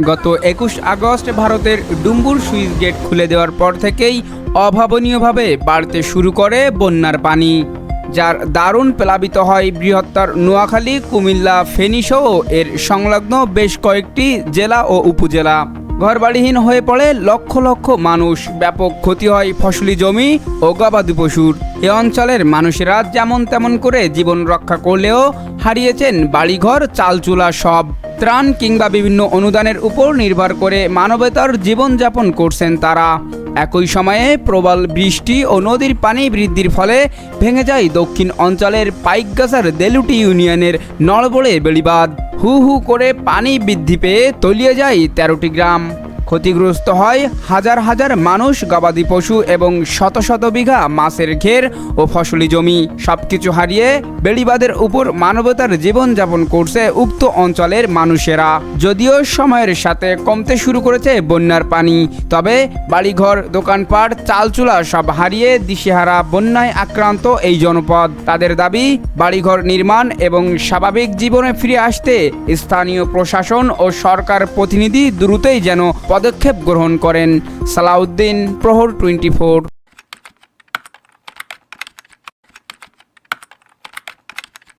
গত একুশ আগস্ট ভারতের ডুম্বুর সুইচ গেট খুলে দেওয়ার পর থেকেই অভাবনীয়ভাবে বাড়তে শুরু করে বন্যার পানি, যার দারুণ প্লাবিত হয় বৃহত্তর নোয়াখালী, কুমিল্লা, ফেনীসহ এর সংলগ্ন বেশ কয়েকটি জেলা ও উপজেলা। ঘরবাড়িহীন হয়ে পড়ে লক্ষ লক্ষ মানুষ। ব্যাপক ক্ষতি হয় ফসলি জমি ও গবাদি পশুর। এ অঞ্চলের মানুষেরা যেমন তেমন করে জীবন রক্ষা করলেও হারিয়েছেন বাড়িঘর, চালচুলা সব। ত্রাণ কিংবা বিভিন্ন অনুদানের উপর নির্ভর করে মানবতার জীবনযাপন করছেন তারা। একই সময়ে প্রবল বৃষ্টি ও নদীর পানি বৃদ্ধির ফলে ভেঙে যায় দক্ষিণ অঞ্চলের পাইকগাছার দেলুটি ইউনিয়নের নড়বড়ে বেড়িবাঁধ। হু হু করে পানি বৃদ্ধি পেয়ে তলিয়ে যায় তেরোটি গ্রাম। ক্ষতিগ্রস্ত হয় হাজার হাজার মানুষ, গবাদি পশু এবং শত শত বিঘা মাছের ঘের ও ফসলি জমি। সবকিছু হারিয়ে বেড়িবাদের উপর মানবতার জীবনযাপন করছে উক্ত অঞ্চলের মানুষেরা। যদিও সময়ের সাথে কমতে শুরু করেছে বন্যার পানি, তবে বাড়িঘর, দোকানপাট, চালচুলা সব হারিয়ে দিশেহারা বন্যায় আক্রান্ত এই জনপদ। তাদের দাবি, বাড়িঘর নির্মাণ এবং স্বাভাবিক জীবনে ফিরে আসতে স্থানীয় প্রশাসন ও সরকার প্রতিনিধি দ্রুতই যেন পদক্ষেপ গ্রহণ করেন সালাউদ্দিন প্রহর টোয়েন্টি ফোর।